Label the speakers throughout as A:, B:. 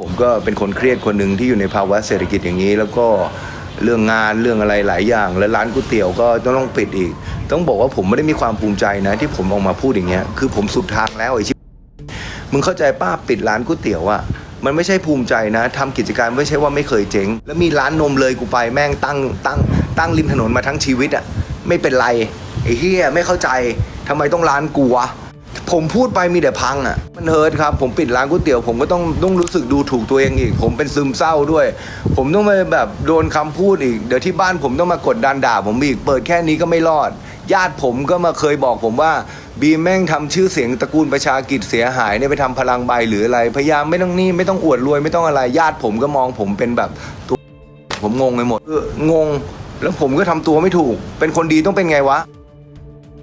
A: ผมก็เป็นคนเครียดคนหนึ่งที่อยู่ในภาวะเศรษฐกิจอย่างนี้ แล้วก็เรื่องงานเรื่องอะไรหลายอย่าง แล้วร้านก๋วยเตี๋ยวก็ต้องปิดอีก ต้องบอกว่าผมไม่ได้มีความภูมิใจนะ ที่ผมออกมาพูดอย่างเงี้ยคือผมสุดทางแล้วไอ้ชิบมึงเข้าใจป้าปิดร้านก๋วยเตี๋ยวอะมันไม่ใช่ภูมิใจนะทำกิจการไม่ใช่ว่าไม่เคยเจ๊ง แล้วมีร้านนมเลยกูไปแม่งตั้งตั้งตั้งริมถนนมาทั้งชีวิตอะไม่เป็นไรไอ้เฮียไม่เข้าใจทำไมต้องร้านกูวะ ผมพูดไปมีแต่พังอะ มันเฮิร์ตครับ ผมปิดร้านก๋วยเตี๋ยว ผมก็ต้องต้องรู้สึกดูถูกตัวเองอีก ผมเป็นซึมเศร้าด้วย ผมต้องไปแบบโดนคำพูดอีก เดี๋ยวที่บ้านผมต้องมากดดันด่าผมอีก เปิดแค่นี้ก็ไม่รอด ญาติผมก็มาเคยบอกผมว่าบีแม่งทำชื่อเสียงตระกูลประชากิจเสียหายเนี่ยไปทำพลังใบหรืออะไร พยายามไม่ต้องนี่ไม่ต้องอวดรวยไม่ต้องอะไร ญาติผมก็มองผมเป็นแบบตัวผมงงไปหมดเอองง แล้วผมก็ทำตัวไม่ถูก เป็นคนดีต้องเป็นไงวะ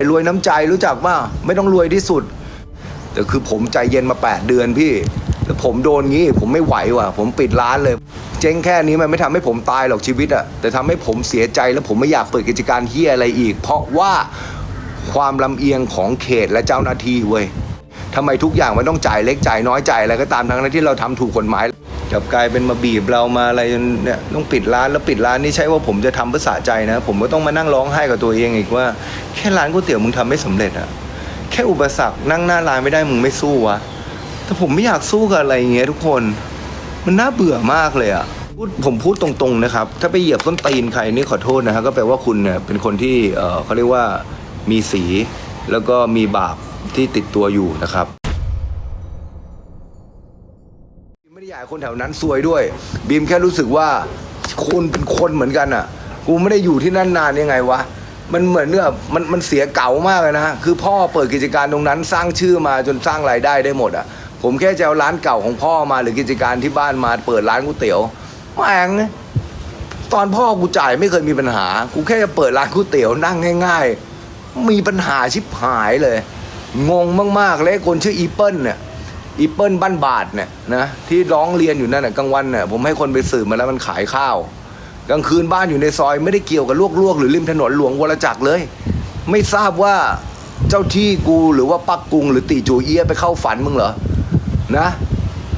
A: รวยน้ำใจรู้จักป่ะไม่ต้องรวยที่สุด แต่คือผมใจเย็นมา 8 เดือนพี่แล้วผมโดนงี้ผมไม่ไหวว่ะ ผมปิดร้านเลย เจ๊งแค่นี้มันไม่ทำให้ผมตายหรอกชีวิตอะแต่ทำให้ผมเสียใจแล้วผมไม่อยากเปิดกิจการเฮียอะไรอีก เพราะว่าความลำเอียงของเขตและเจ้าหน้าที่เว้ยทำไมทุกอย่างมันต้องจ่ายเล็กจ่ายน้อยจ่ายอะไรก็ตามทั้งนั้นที่เราทำถูกกฎหมาย กลับกลายเป็นมาบีบเรามาอะไรเนี่ยต้องปิดร้านแล้วปิดร้านนี่ใช่ว่าผมจะทำเพื่อสะใจนะ ผมก็ต้องมานั่งร้องไห้กับตัวเองอีกว่า แค่ร้านก๋วยเตี๋ยวมึงทำไม่สำเร็จอะแค่อุปสรรคนั่งหน้าร้านไม่ได้มึงไม่สู้วะแต่ผมไม่อยากสู้กับอะไรอย่างเงี้ยทุกคนมันน่าเบื่อมากเลยอะพูดผมพูดตรงๆนะครับ ถ้าไปเหยียบต้นตีนใครนี่ขอโทษนะฮะก็แปลว่าคุณเนี่ยเป็นคนที่เเขาเรียกว่ามีสีแล้วก็มีบาปที่ติดตัวอยู่นะครับ อยากให้คนแถวนั้นซวยด้วย บีมแค่รู้สึกว่าคุณเป็นคนเหมือนกันอะ กูไม่ได้อยู่ที่นั่นนานยังไงวะ มันเหมือนเนี่ยมันมันเสียเก่ามากเลยนะคือพ่อเปิดกิจการตรงนั้นสร้างชื่อมาจนสร้างรายได้ได้หมดอะ ผมแค่จะเอาร้านเก่าของพ่อมาหรือกิจการที่บ้านมาเปิดร้านก๋วยเตี๋ยวแม่งตอนพ่อกูจ่ายไม่เคยมีปัญหา กูแค่จะเปิดร้านก๋วยเตี๋ยวนั่งง่าย ๆ มีปัญหาชิบหายเลย งงมากๆเลยคนชื่ออีเปิลเนี่ย อีเปิลบ้านบาทเนี่ยนะที่ร้องเรียนอยู่นั่นน่ะกลางวันเนี่ยผมให้คนไปสืบมาแล้วมันขายข้าว กลางคืนบ้านอยู่ในซอยไม่ได้เกี่ยวกับลวกๆ หรือริมถนนหลวงวรจักรเลย ไม่ทราบว่าเจ้าที่กูหรือว่าปักกุงหรือตีจูเอียไปเข้าฝันมึงเหรอนะ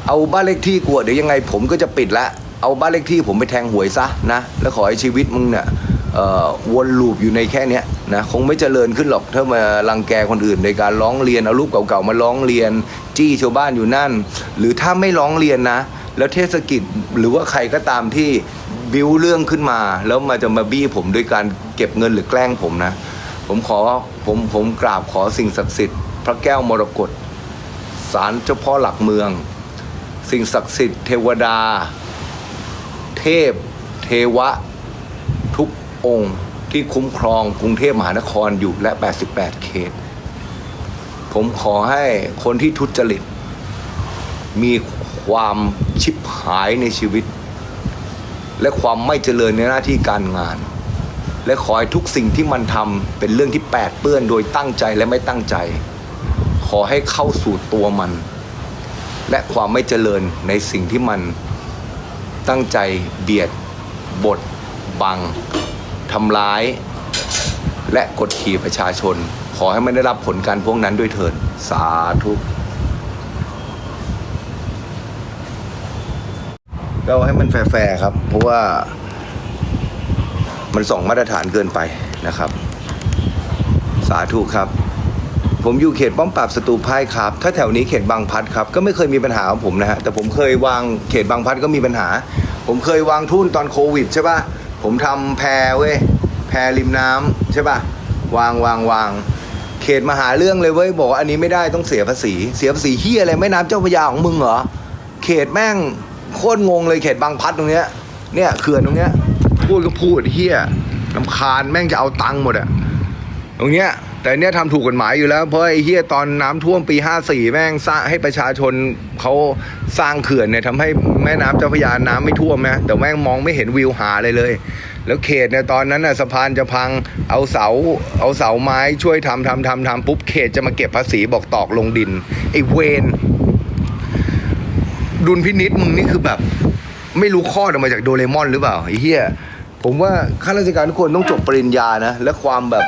A: เอาบ้านเลขที่กูเดี๋ยวยังไงผมก็จะปิดละเอาบ้านเลขที่ผมไปแทงหวยซะนะแล้วขอให้ชีวิตมึงเนี่ย วนลูปอยู่ในแค่นี้นะคงไม่เจริญขึ้นหรอกถ้ามารังแกคนอื่น ในการร้องเรียนเอารูปเก่าๆมาร้องเรียน จี้ชาวบ้านอยู่นั่น หรือถ้าไม่ร้องเรียนนะ แล้วเทศกิจหรือว่าใครก็ตามที่บิ้วเรื่องขึ้นมา แล้วมาจะมาบี้ผมด้วยการเก็บเงินหรือแกล้งผมนะ ผมขอผมผมกราบขอสิ่งศักดิ์สิทธิ์พระแก้วมรกตศาลเจ้าพ่อหลักเมือง สิ่งศักดิ์สิทธิ์เทวดา เทพ เทวะ องค์ที่คุ้มครองกรุงเทพมหานครอยู่และ 88 เขต ผมขอให้คนที่ทุจริต มีความชิบหายในชีวิต และความไม่เจริญในหน้าที่การงาน และขอให้ทุกสิ่งที่มันทำเป็นเรื่องที่แปดเปื้อนโดยตั้งใจและไม่ตั้งใจ ขอให้เข้าสู่ตัวมัน และความไม่เจริญในสิ่งที่มันตั้งใจเบียดบดบัง ทำร้าย และกดขี่ประชาชน ขอให้มันได้รับผลการพวกนั้นด้วยเถิดสาธุก็ให้มันแฟร์ครับ เพราะว่ามันส่องมาตรฐานเกินไปนะครับ สาธุครับ ผมอยู่เขตป้อมปราบศัตรูพ่ายครับ ถ้าแถวนี้เขตบางพัดครับ ก็ไม่เคยมีปัญหาของผมนะฮะแต่ผมเคยวางเขตบางพัดก็มีปัญหา ผมเคยวางทุ่นตอนโควิดใช่ปะ ผมทำแพรเว้ยแพรริมน้ำใช่ปะวางวางวางเขตมาหาเรื่องเลยเว้ยบอกอันนี้ไม่ได้ต้องเสียภาษี เสียภาษีเฮียอะไรแม่น้ำเจ้าพระยาของมึงเหรอเขตแม่งโคตรงงเลยเขตบางพัดตรงเนี้ยเนี่ยเขื่อนตรงเนี้ยพูดก็พูดเฮียลำคาญแม่งจะเอาตังค์หมดอะตรงเนี้ย แต่เนี้ยทำถูกกฎหมายอยู่แล้ว เพราะไอ้เฮียตอนน้ำท่วมปี 54 แม่งสร้างให้ประชาชนเขาสร้างเขื่อนเนี่ยทำให้แม่น้ำเจ้าพระยาน้ำไม่ท่วมนะแต่แม่งมองไม่เห็นวิวหาเลยเลย แล้วเขตเนี่ยตอนนั้นน่ะสะพานจะพังเอาเสาเอาเสาไม้ช่วยทำทำทำทำปุ๊บเขตจะมาเก็บภาษีบอกตอกลงดินไอ้เวนดุลพินิษมึงนี่คือแบบ ไม่รู้ข้อออกมาจากโดเรมอนหรือเปล่าไอ้เหี้ยผมว่าข้าราชการทุกคนต้องจบปริญญานะ และความแบบ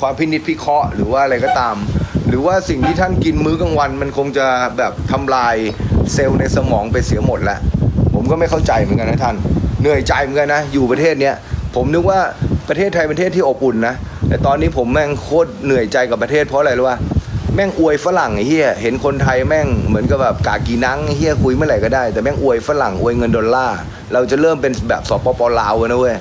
A: ความพินิษพิเคราะห์หรือว่าอะไรก็ตาม หรือว่าสิ่งที่ท่านกินมื้อกลางวัน มันคงจะแบบทำลายเซลล์ในสมองไปเสียหมดแล้ว ผมก็ไม่เข้าใจเหมือนกันนะท่าน เหนื่อยใจเหมือนกันนะ อยู่ประเทศเนี้ยผมนึกว่าประเทศไทยเป็นประเทศที่อบอุ่นนะ แต่ตอนนี้ผมแม่งโคตรเหนื่อยใจกับประเทศเพราะอะไรรู้ป่ะแม่งอวยฝรั่งไอ้เหี้ยเห็นคนไทยแม่งเหมือนกับแบบกากีนังไอ้เหี้ยคุยเมื่อไหร่ก็ได้แต่แม่งอวยฝรั่งอวยเงินดอลลาร์เราจะเริ่มเป็นแบบสปปลาวันนะเว้ย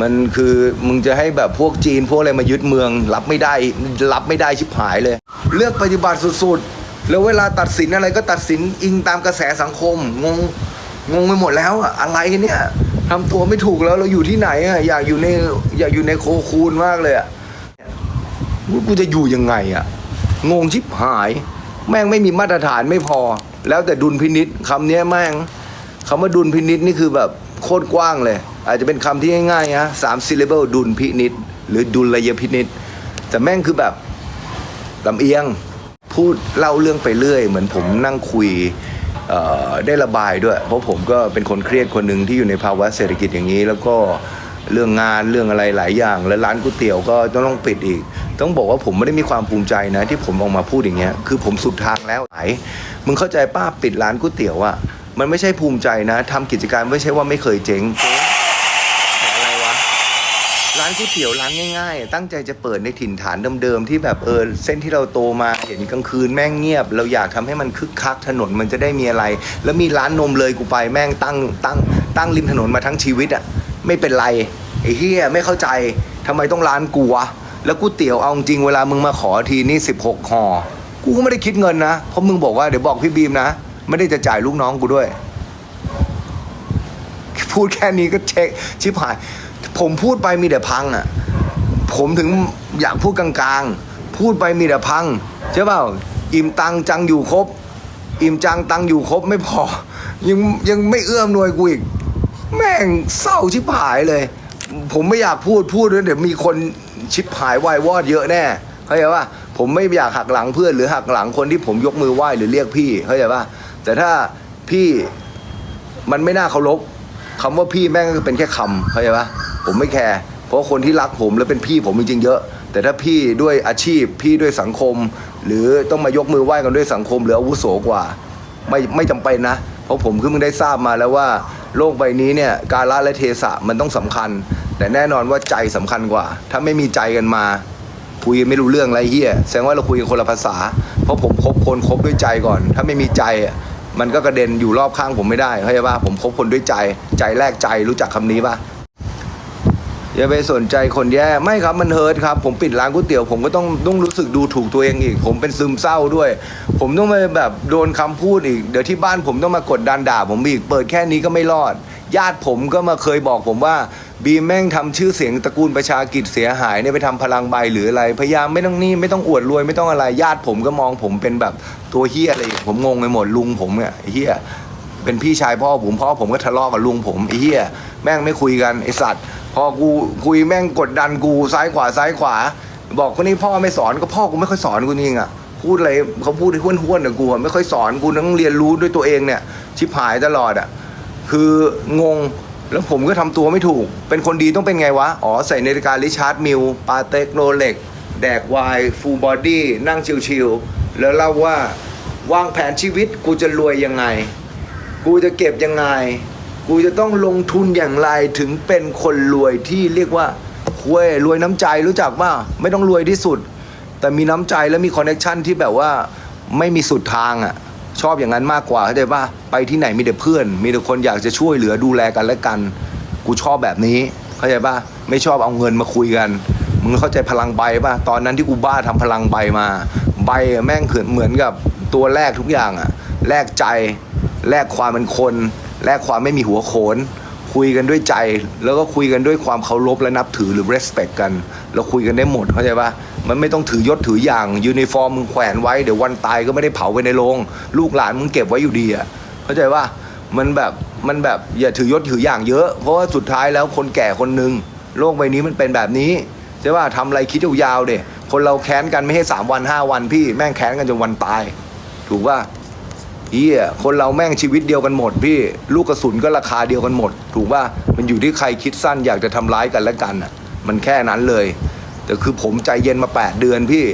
A: มันคือมึงจะให้แบบพวกจีนพวกอะไรมายึดเมือง รับไม่ได้รับไม่ได้ชิบหายเลย เลือกปฏิบัติสุดๆ แล้วเวลาตัดสินอะไรก็ตัดสินอิงตามกระแสสังคม งงงงไปหมดแล้วอะอะไรเนี่ยทำตัวไม่ถูกแล้วเราอยู่ที่ไหนอะอยากอยู่ในอยากอยู่ในโคคูนมากเลยอะกูจะอยู่ยังไงอะงงชิบหาย แม่งไม่มีมาตรฐานไม่พอ แล้วแต่ดุลพินิษคำเนี้ยแม่งคำว่าดุลพินิษนี่คือแบบ โคตรกว้างเลย อาจจะเป็นคำที่ง่ายๆนะสาม syllable ดุลพินิษหรือดุลยพินิษแต่แม่งคือแบบลำเอียงพูดเล่าเรื่องไปเรื่อย เหมือนผมนั่งคุยได้ระบายด้วย เพราะผมก็เป็นคนเครียดคนหนึ่งที่อยู่ในภาวะเศรษฐกิจอย่างนี้ แล้วก็เรื่องงานเรื่องอะไรหลายอย่าง แล้วร้านก๋วยเตี๋ยวก็ต้องต้องปิดอีก ต้องบอกว่าผมไม่ได้มีความภูมิใจนะที่ผมออกมาพูดอย่างเงี้ยคือผมสุดทางแล้วไหนมึงเข้าใจป้าปิดร้านก๋วยเตี๋ยวอะ มันไม่ใช่ภูมิใจนะทำกิจการไม่ใช่ว่าไม่เคยเจ๊งเจ๊งแต่อะไรวะ ร้านก๋วยเตี๋ยวร้านง่าย ๆ ตั้งใจจะเปิดในถิ่นฐานเดิมๆที่แบบเออเส้นที่เราโตมาเห็นกลางคืนแม่งเงียบ เราอยากทำให้มันคึกคักถนนมันจะได้มีอะไร แล้วมีร้านนมเลยกูไปแม่งตั้งตั้งตั้งริมถนนมาทั้งชีวิตอะไม่เป็นไรไอ้เฮียไม่เข้าใจทำไมต้องร้านกูวะแล้วก๋วยเตี๋ยวเอาจริงเวลามึงมาขอทีนี่16ห่อกูก็ไม่ได้คิดเงินนะเพราะมึงบอกว่าเดี๋ยวบอกพี่บีมนะ ไม่ได้จะจ่ายลูกน้องกูด้วย พูดแค่นี้ก็เช็คชิบหาย ผมพูดไปมีแต่พังอะ ผมถึงอยากพูดกลางๆ พูดไปมีแต่พังใช่เปล่าอิ่มตังจังอยู่ครบ อิ่มจังตังอยู่ครบไม่พอ ยังยังไม่เอื้อมหน่วยกูอีก แม่งเศร้าชิบหายเลย ผมไม่อยากพูดพูดแล้วเดี๋ยวมีคนชิบหายวายวอดเยอะแน่เข้าใจป่ะผมไม่อยากหักหลังเพื่อนหรือหักหลังคนที่ผมยกมือไหว้หรือเรียกพี่เข้าใจป่ะ แต่ถ้าพี่มันไม่น่าเคารพคำว่าพี่แม่งก็เป็นแค่คำเข้าใจปะผมไม่แคร์เพราะคนที่รักผมแล้วเป็นพี่ผมจริงๆเยอะ แต่ถ้าพี่ด้วยอาชีพ พี่ด้วยสังคม หรือต้องมายกมือไหว้กันด้วยสังคม หรืออาวุโสกว่า ไม่ไม่จำเป็นนะ เพราะผมคือมึงได้ทราบมาแล้วว่า โลกใบนี้เนี่ยกาละและเทศะมันต้องสำคัญ แต่แน่นอนว่าใจสำคัญกว่า ถ้าไม่มีใจกันมาคุยไม่รู้เรื่องไรเฮียแสดงว่าเราคุยกันคนละภาษา ราะผมคบคนคบด้วยใจก่อน ถ้าไม่มีใจมันก็กระเด็นอยู่รอบข้างผมไม่ได้เข้าใจป่ะผมคบคนด้วยใจ ใจแรกใจรู้จักคำนี้ป่ะอย่าไปสนใจคนแย่ไม่ครับมันเฮิร์ตครับ ผมปิดร้านก๋วยเตี๋ยวผมก็ต้องต้องรู้สึกดูถูกตัวเองอีก ผมเป็นซึมเศร้าด้วย ผมต้องไปแบบโดนคำพูดอีก เดี๋ยวที่บ้านผมต้องมากดดันด่าผมอีก เปิดแค่นี้ก็ไม่รอด ญาติผมก็มาเคยบอกผมว่า บีมแม่งทำชื่อเสียงตระกูลประชากิจเสียหายเนี่ยไปทำพลังใบหรืออะไร พยายามไม่ต้องนี่ไม่ต้องอวดรวยไม่ต้องอะไรญาติผมก็มองผมเป็นแบบตัวเฮียอะไรผมงงไปหมดลุงผมเนี่ยเฮียเป็นพี่ชายพ่อผมพ่อผมก็ทะเลาะกับลุงผมไอ้เฮียแม่งไม่คุยกันไอ้สัตว์พอกูคุยแม่งกดดันกูซ้ายขวาซ้ายขวา บอกคนนี้พ่อไม่สอนก็พ่อกูไม่ค่อยสอนกูจริงอะพูดอะไรเขาพูดให้ห้วนๆกับกูไม่ค่อยสอนกูต้องเรียนรู้ด้วยตัวเองเนี่ยชิบหายตลอดอะคืองง แล้วผมก็ทำตัวไม่ถูก เป็นคนดีต้องเป็นไงวะ อ๋อ ใส่นาฬิการิชาร์ดมิลปาเต็กโรเล็ก แดกวน์ฟูลบอดี้นั่งชิลๆ แล้วเล่าว่าวางแผนชีวิตกูจะรวยยังไง กูจะเก็บยังไง กูจะต้องลงทุนอย่างไรถึงเป็นคนรวยที่เรียกว่าเว้ยรวยน้ำใจรู้จักป่ะไม่ต้องรวยที่สุด แต่มีน้ำใจและมีคอนเนคชันที่แบบว่าไม่มีสุดทางอะ ชอบอย่างนั้นมากกว่าเข้าใจป่ะไปที่ไหนมีแต่เพื่อน มีแต่คนอยากจะช่วยเหลือดูแลกันและกัน กูชอบแบบนี้เข้าใจป่ะไม่ชอบเอาเงินมาคุยกันมึงเข้าใจพลังใบป่ะตอนนั้นที่กูบ้าทำพลังใบมา ใบแม่งเขินเหมือนกับตัวแรกทุกอย่างอะแลกใจแลกความเป็นคนแลกความไม่มีหัวโขน คุยกันด้วยใจ แล้วก็คุยกันด้วยความเคารพและนับถือหรือ respect กัน เราคุยกันได้หมดเข้าใจปะ มันไม่ต้องถือยศถืออย่างยูนิฟอร์มมึงแขวนไว้เดี๋ยววันตายก็ไม่ได้เผาไปในโรงลูกหลานมึงเก็บไว้อยู่ดีอะเข้าใจปะมันแบบมันแบบอย่าถือยศถืออย่างเยอะ เพราะว่าสุดท้ายแล้วคนแก่คนหนึ่งโลกใบนี้มันเป็นแบบนี้ใช่ปะทำอะไรคิดยาวๆเด็คนเราแค้นกันไม่ให้สามวันห้าวันพี่แม่งแค้นกันจนวันตาย ถูกป่ะเฮียคนเราแม่งชีวิตเดียวกันหมด พี่ลูกกระสุนก็ราคาเดียวกันหมด ถูกป่ะมันอยู่ที่ใครคิดสั้นอยากจะทำร้ายกันและกันอะ มันแค่นั้นเลย แต่คือผมใจเย็นมา 8 เดือนพี่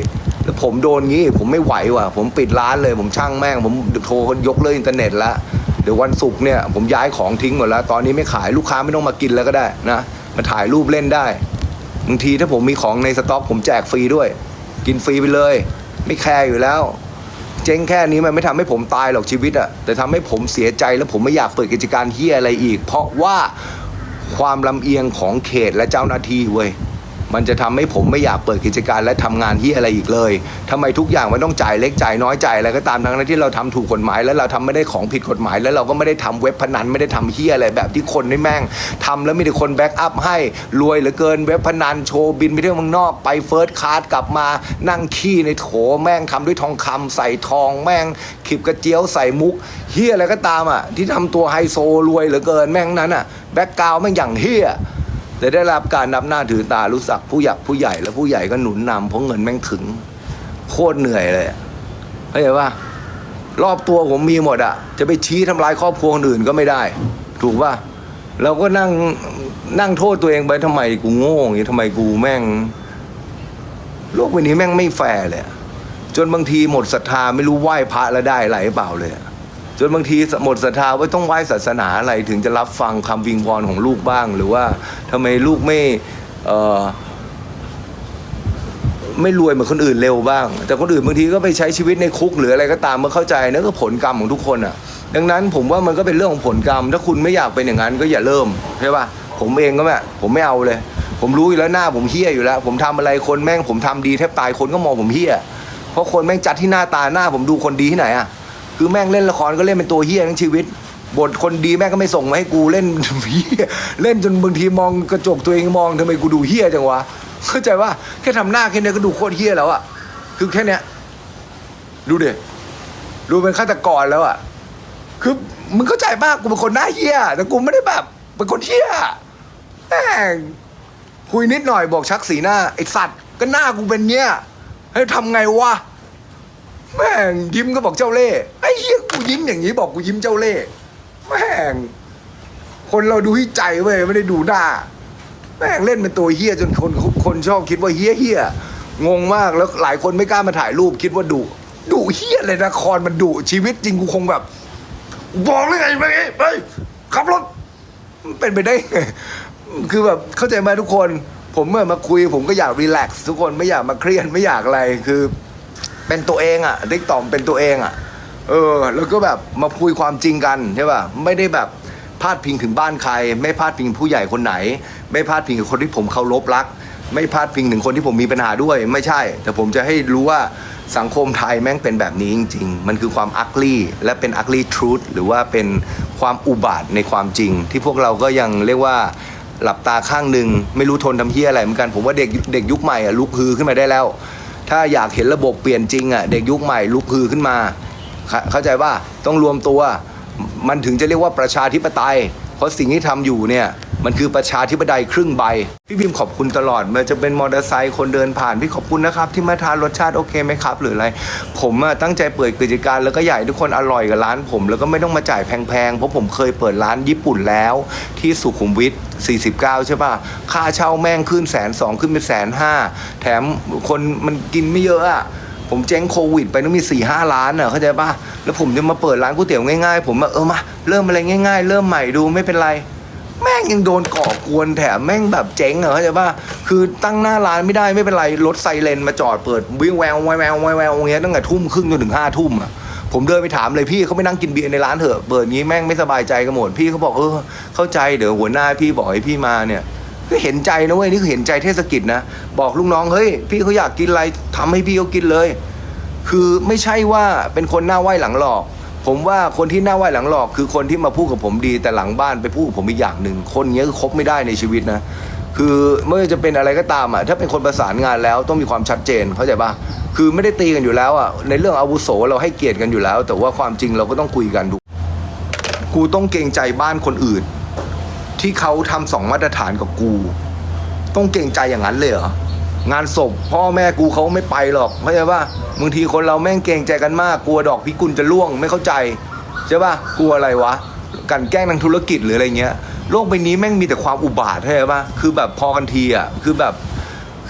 A: แล้วผมโดนงี้ผมไม่ไหวว่ะ ผมปิดร้านเลย ผมช่างแม่ง ผมโทรยกเลิกอินเทอร์เน็ตล้วเดี๋ยววันศุกร์เนี่ยผมย้ายของทิ้งหมดแล้ว ตอนนี้ไม่ขายลูกค้าไม่ต้องมากินแล้วก็ได้นะมาถ่ายรูปเล่นได้บางทีถ้าผมมีของในสต็อก ผมแจกฟรีด้วย กินฟรีไปเลย ไม่แคร์อยู่แล้ว เจ๊งแค่นี้มันไม่ทำให้ผมตายหรอกชีวิตอะแต่ทำให้ผมเสียใจแล้วผมไม่อยากเปิดกิจการเฮียอะไรอีก เพราะว่าความลำเอียงของเขตและเจ้าหน้าที่เว้ย มันจะทำให้ผมไม่อยากเปิดกิจการและทำงานที่อะไรอีกเลยทำไมทุกอย่างมันต้องจ่ายเล็กจ่ายน้อยจ่ายอะไรก็ตามทั้งนั้นที่เราทำถูกกฎหมาย แล้วเราทำไม่ได้ของผิดกฎหมาย แล้วเราก็ไม่ได้ทำเว็บพนันไม่ได้ทำเฮียอะไรแบบที่คนได้แม่งทำแล้วมีแต่คนแบ็กอัพให้รวยเหลือเกินเว็บพนันโชว์บินไปเที่ยวเมืองนอกไปเฟิร์สคลาสกลับมานั่งขี้ในโถแม่งทำด้วยทองคำใส่ทองแม่งขีบกระเจียวใส่มุกเฮียอะไรก็ตามอะที่ทำตัวไฮโซรวยเหลือเกินแม่งนั้นอะแบ็กกราวแม่งอย่างเฮีย แต่ได้รับการนับหน้าถือตารู้สักผู้หยักผู้ใหญ่แล้วผู้ใหญ่ก็หนุนนำเพราะเงินแม่งถึง โคตรเหนื่อยเลยเข้าใจป่ะรอบตัวผมมีหมดอะจะไปชี้ทำลายครอบครัวคนอื่นก็ไม่ได้ ถูกป่ะเราก็นั่งนั่งโทษตัวเองไปทำไมกูโง่อย่างนี้ทำไมกูแม่ง โลกใบนี้แม่งไม่แฟร์เลย จนบางทีหมดศรัทธาไม่รู้ไหว้พระแล้วได้อะไรเปล่าเลย จนบางทีหมดศรัทธาว่าต้องไหว้ศาสนาอะไรถึงจะรับฟังคำวิงวอนของลูกบ้าง หรือว่าทำไมลูกไม่ไม่รวยเหมือนคนอื่นเร็วบ้าง แต่คนอื่นบางทีก็ไปใช้ชีวิตในคุกหรืออะไรก็ตามเมื่อเข้าใจนั่นก็ผลกรรมของทุกคนอะ ดังนั้นผมว่ามันก็เป็นเรื่องของผลกรรม ถ้าคุณไม่อยากเป็นอย่างนั้นก็อย่าเริ่มใช่ป่ะผมเองก็แบบผมไม่เอาเลย ผมรู้อยู่แล้วหน้าผมเฮี้ยอยู่แล้ว ผมทำอะไรคนแม่งผมทำดีแทบตายคนก็มองผมเฮี้ยเพราะคนแม่งจัดที่หน้าตาหน้าผมดูคนดีที่ไหนอะ คือแม่งเล่นละครก็เล่นเป็นตัวเฮี้ยทั้งชีวิต บทคนดีแม่งก็ไม่ส่งมาให้กูเล่นเฮี้ยเล่นจนบางทีมองกระจกตัวเองมองทำไมกูดูเฮี้ยจังวะเข้าใจว่าแค่ทำหน้าแค่นี้ก็ดูโคตรเฮี้ยแล้วอะคือแค่เนี้ยดูเดิดูเป็นฆาตกรแล้วอะคือมึงเข้าใจป่ะกูเป็นคนหน้าเฮี้ยแต่กูไม่ได้แบบเป็นคนเฮี้ยแม่งคุยนิดหน่อยบอกชักสีหน้าไอสัตว์ก็หน้ากูเป็นเงี้ยให้ทำไงวะ แม่งยิ้มก็บอกเจ้าเล่ห์ไอ้เฮี้ยกูยิ้มอย่างนี้บอกกูยิ้มเจ้าเล่ห์แม่ง คนเราดูที่ใจเว้ยไม่ได้ดูหน้า แม่งเล่นเป็นตัวเฮี้ยจนคนคนชอบคิดว่าเฮี้ยเฮี้ยงงมากแล้วหลายคนไม่กล้ามาถ่ายรูปคิดว่าดุดุเฮี้ยเลยละครมันดุชีวิตจริงกูคงแบบ บอกเลยไงไปไปขับรถเป็นไปได้ คือแบบเข้าใจไหมทุกคน ผมเมื่อมาคุย ผมก็อยากรีแลกซ์ทุกคนไม่อยากมาเครียดไม่อยากอะไรคือ เป็นตัวเองอะติ๊กตอมเป็นตัวเองอะเออ แล้วก็แบบมาคุยความจริงกันใช่ป่ะไม่ได้แบบพาดพิงถึงบ้านใคร ไม่พาดพิงผู้ใหญ่คนไหน ไม่พาดพิงถึงคนที่ผมเคารพรัก ไม่พาดพิงถึงคนที่ผมมีปัญหาด้วย ไม่ใช่ แต่ผมจะให้รู้ว่าสังคมไทยแม่งเป็นแบบนี้จริง ๆ มันคือความอักลี่และเป็นอักลี่ทรูธหรือว่าเป็นความอุบาทในความจริง ที่พวกเราก็ยังเรียกว่าหลับตาข้างหนึ่งไม่รู้ทนทำเฮียอะไรเหมือนกันผมว่าเด็กเด็กยุคใหม่อะลุกฮือขึ้นมาได้แล้ว ถ้าอยากเห็นระบบเปลี่ยนจริงอะเด็กยุคใหม่ลุกฮือขึ้นมา เข้าใจว่าต้องรวมตัว มันถึงจะเรียกว่าประชาธิปไตย เพราะสิ่งที่ทำอยู่เนี่ยมันคือประชาธิปไตยครึ่งใบ พี่พิมขอบคุณตลอดมันจะเป็นมอเตอร์ไซค์คนเดินผ่าน พี่ขอบคุณนะครับ ที่มาทานรสชาติโอเคไหมครับ หรืออะไร ผมตั้งใจเปิดกิจการแล้วก็อยากให้ทุกคนอร่อยกับร้านผม แล้วก็ไม่ต้องมาจ่ายแพงๆ เพราะผมเคยเปิดร้านญี่ปุ่นแล้ว ที่สุขุมวิท49 ใช่ป่ะ ค่าเช่าแม่งขึ้นแสนสองขึ้นเป็นแสนห้าแถมคนมันกินไม่เยอะอะ ผมเจ๊งโควิด ไปต้องมี4ี่ห้าล้านอะเข้าใจป่ะแล้วผมจะมาเปิดร้านก๋วยเตี๋ยวง่ายๆ ผมเออมาเริ่มอะไรง่าย ๆ เริ่มใหม่ดูไม่เป็นไร แม่งยังโดนก่อกวนแถมแม่งแบบเจ๊งอะเข้าใจป่ะคือตั้งหน้าร้านไม่ได้ไม่เป็นไรรถไซเรนมาจอดเปิดวิ่งแววแววแววแววอย่างเงี้ยตั้งแต่ทุ่มครึ่งจนถึงห้าทุ่มอะผมเดินไปถามเลยพี่เขาไม่นั่งกินเบียร์ในร้านเถอะเปิดงี้แม่งไม่สบายใจกันหมดพี่เขาบอกเออเข้าใจเดี๋ยวหัวหน้าพี่บอกให้พี่มาเนี่ย ก็เห็นใจนะเว้ยนี่คือเห็นใจเทศกิจนะบอกลูกน้องเฮ้ยพี่เขาอยากกินอะไรทำให้พี่เขากินเลย คือไม่ใช่ว่าเป็นคนหน้าไหว้หลังหลอก ผมว่าคนที่หน้าไหว้หลังหลอก คือคนที่มาพูดกับผมดีแต่หลังบ้านไปพูดกับผมอีกอย่างหนึ่งคนเงี้ยคือคบไม่ได้ในชีวิตนะคือไม่ว่าจะเป็นอะไรก็ตามอะถ้าเป็นคนประสานงานแล้วต้องมีความชัดเจนเข้าใจปะคือไม่ได้ตีกันอยู่แล้วอะในเรื่องอาวุโสเราให้เกียรติกันอยู่แล้ว แต่ว่าความจริงเราก็ต้องคุยกันดูกูต้องเกรงใจบ้านคนอื่น ที่เขาทำสองมาตรฐานกับกู ต้องเกรงใจอย่างนั้นเลยเหรองานศพพ่อแม่กูเขาไม่ไปหรอกเข้าใจป่ะบางทีคนเราแม่งเกรงใจกันมากกลัวดอกพิกุลจะล่วงไม่เข้าใจใช่ป่ะกลัวอะไรวะกันแกล้งทางธุรกิจหรืออะไรเงี้ยโลกใบนี้แม่งมีแต่ความอุบาทเข้าใช่ป่ะคือแบบพอกันทีอะคือแบบ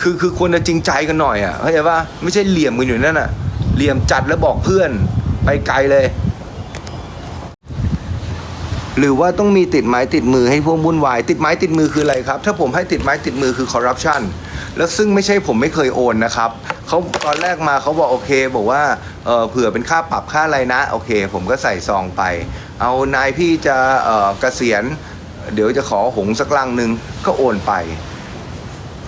A: คือคือควรจะจริงใจกันหน่อยอะเข้าใจป่ะไม่ใช่เหลี่ยมกันอยู่นั่นอะเหลี่ยมจัดแล้วบอกเพื่อนไปไกลเลย หรือว่าต้องมีติดไม้ติดมือให้พวกวุ่นวาย ติดไม้ติดมือคืออะไรครับ ถ้าผมให้ติดไม้ติดมือคือคอร์รัปชันแล้วซึ่งไม่ใช่ผมไม่เคยโอนนะครับเขาตอนแรกมาเขาบอกโอเค บอกว่าเออเผื่อเป็นค่าปรับค่าอะไรนะ โอเค ผมก็ใส่ซองไป เอานายพี่จะเออเกษียณ เดี๋ยวจะขอหงสักลังหนึ่งก็โอนไป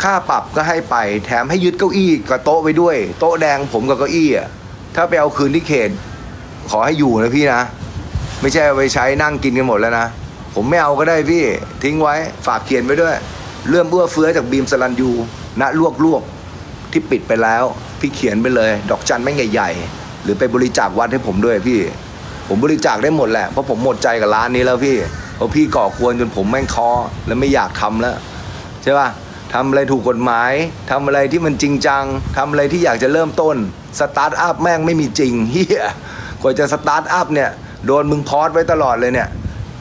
A: ค่าปรับก็ให้ไป แถมให้ยึดเก้าอี้กับโต๊ะไปด้วย โต๊ะแดงผมกับเก้าอี้อะถ้าไปเอาคืนที่เขตขอให้อยู่นะพี่นะ ไม่ใช่เอาไปใช้นั่งกินกันหมดแล้วนะ ผมไม่เอาก็ได้พี่ ทิ้งไว้ฝากเขียนไว้ด้วย เรื่องเบื้อเฟื้อจากบีมสลันยูณลวกลวกที่ปิดไปแล้ว พี่เขียนไปเลย ดอกจันแม่งใหญ่ๆ หรือไปบริจาควัดให้ผมด้วยพี่ ผมบริจาคได้หมดแหละเพราะผมหมดใจกับร้านนี้แล้วพี่เพราะพี่ก่อควรจนผมแม่งคอแล้วไม่อยากทำแล้วใช่ป่ะทำอะไรถูกกฎหมาย ทำอะไรที่มันจริงจัง ทำอะไรที่อยากจะเริ่มต้น สตาร์ทอัพแม่งไม่มีจริงเฮียกว่าจะสตาร์ทอัพเนี่ย โดนมึงพอดไว้ตลอดเลยเนี่ย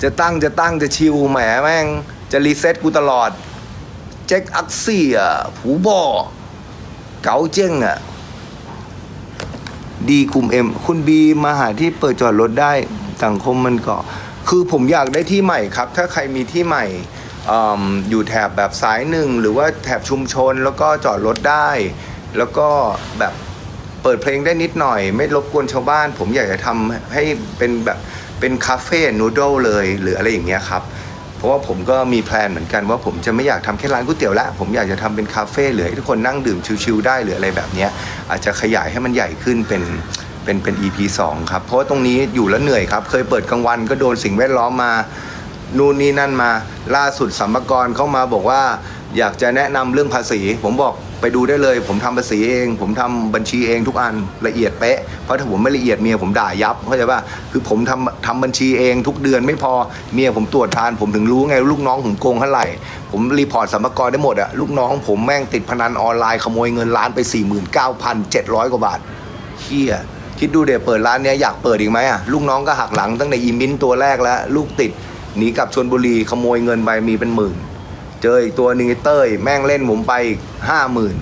A: จะตั้งจะตั้งจะชิวแหมแม่ง จะรีเซ็ตกูตลอด เจ๊กอักซี่อะผูบอเก๋าเจ้งอะดีคุมเอ็มคุณบีมาหาที่เปิดจอดรถได้สังคมมันก็คือผมอยากได้ที่ใหม่ครับ ถ้าใครมีที่ใหม่ออยู่แถบแบบสายหนึ่งหรือว่าแถบชุมชนแล้วก็จอดรถได้ แล้วก็แบบ ปิดเพลงได้นิดหน่อย ไม่รบกวนชาวบ้าน ผมอยากจะทำให้เป็นแบบเป็นคาเฟ่นูโดลเลย หรืออะไรอย่างเงี้ยครับเพราะว่าผมก็มีแพลนเหมือนกันว่าผมจะไม่อยากทำแค่ร้านก๋วยเตี๋ยวละผมอยากจะทำเป็นคาเฟ่หรือให้ทุกคนนั่งดื่มชิลๆได้หรืออะไรแบบเนี้ยอาจจะขยายให้มันใหญ่ขึ้นเป็นเป็นเป็น EP 2ครับเพราะว่าตรงนี้อยู่แล้วเหนื่อยครับ เคยเปิดกลางวันก็โดนสิ่งแวดล้อมมานู่นนี่นั่นมา ล่าสุดสัมภากรเข้ามาบอกว่า อยากจะแนะนำเรื่องภาษี ผมบอก ไปดูได้เลย ผมทำภาษีเอง ผมทำบัญชีเองทุกอันละเอียดเป๊ะเพราะถ้าผมไม่ละเอียดเมียผมด่ายับเข้าใจป่ะคือผมทำทำบัญชีเองทุกเดือนไม่พอเมียผมตรวจทาน ผมถึงรู้ไงลูกน้องผมโกงเท่าไหร่ผมรีพอร์ตสัมภากรได้หมดอะลูกน้องผมแม่งติดพนันออนไลน์ขโมยเงินล้านไป 49,700 กว่าบาทเฮียคิดดูเดี๋ยวเปิดร้านเนี้ยอยากเปิดอีกไหมอะลูกน้องก็หักหลังตั้งแต่อีมินตัวแรกแล้วลูกติดหนีกลับชนบุรีขโมยเงินไปมีเป็นหมื่น เจออีกตัวหนึงเต้ย แม่งเล่นผมไปอีกห้าหมื่น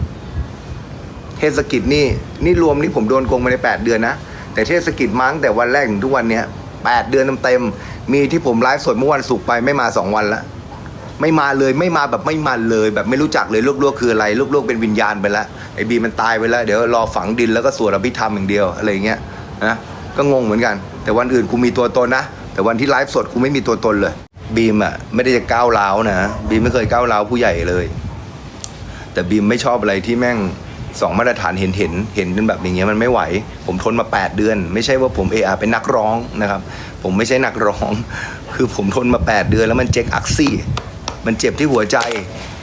A: เทศกิจนี่นี่รวมนี่ผมโดนโกงมาในแปดเดือนนะ แต่เทศกิจมั้งแต่วันแรกถึงทุกวันเนี้ยแปดเดือนเต็มๆมีที่ผมไลฟ์สดเมื่อวันศุกร์ไปไม่มาสองวันละไม่มาเลยไม่มาแบบไม่มาเลย แบบไม่รู้จักเลยลูกลวกคืออะไรลูกลวกเป็นวิญญาณไปแล้วไอ้บีมันตายไปแล้วเดี๋ยวรอฝังดินแล้วก็สวดอภิธรรมอย่างเดียวอะไรเงี้ยนะก็งงเหมือนกัน แต่วันอื่นกูมีตัวตนนะ แต่วันที่ไลฟ์สดกูไม่มีตัวตนเลย บีมอะไม่ได้จะก้าวร้าวนะบีมไม่เคยก้าวร้าวผู้ใหญ่เลย แต่บีมไม่ชอบอะไรที่แม่งสองมาตรฐานเห็นเห็นเห็นเป็นแบบอย่างเงี้ยมันไม่ไหว ผมทนมา 8 เดือน ไม่ใช่ว่าผมเออาเป็นนักร้องนะครับ ผมไม่ใช่นักร้อง คือผมทนมา 8 เดือนแล้วมันเจ็กอักซี่ มันเจ็บที่หัวใจ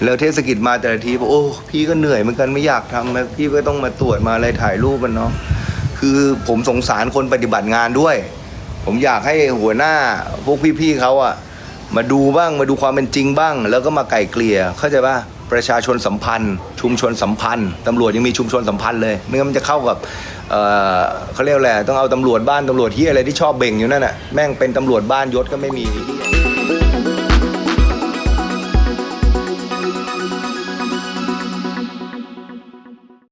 A: แล้วเทศกิจมาแต่ละทีบอกโอ้พี่ก็เหนื่อยเหมือนกันไม่อยากทำนะพี่ก็ต้องมาตรวจมาอะไรถ่ายรูปมันเนาะคือผมสงสารคนปฏิบัติงานด้วย ผมอยากให้หัวหน้าพวกพี่ๆเขาอะ มาดูบ้างมาดูความเป็นจริงบ้าง แล้วก็มาไก่เกลี่ยเข้าใจป่ะประชาชนสัมพันธ์ ชุมชนสัมพันธ์ตำรวจยังมีชุมชนสัมพันธ์เลยไม่งั้นมันจะเข้ากับเเขาเรียกอะไรต้องเอาตำรวจบ้านตำรวจที่อะไรที่ชอบเบ่งอยู่นั่นน่ะแม่งเป็นตำรวจบ้านยศก็ไม่มี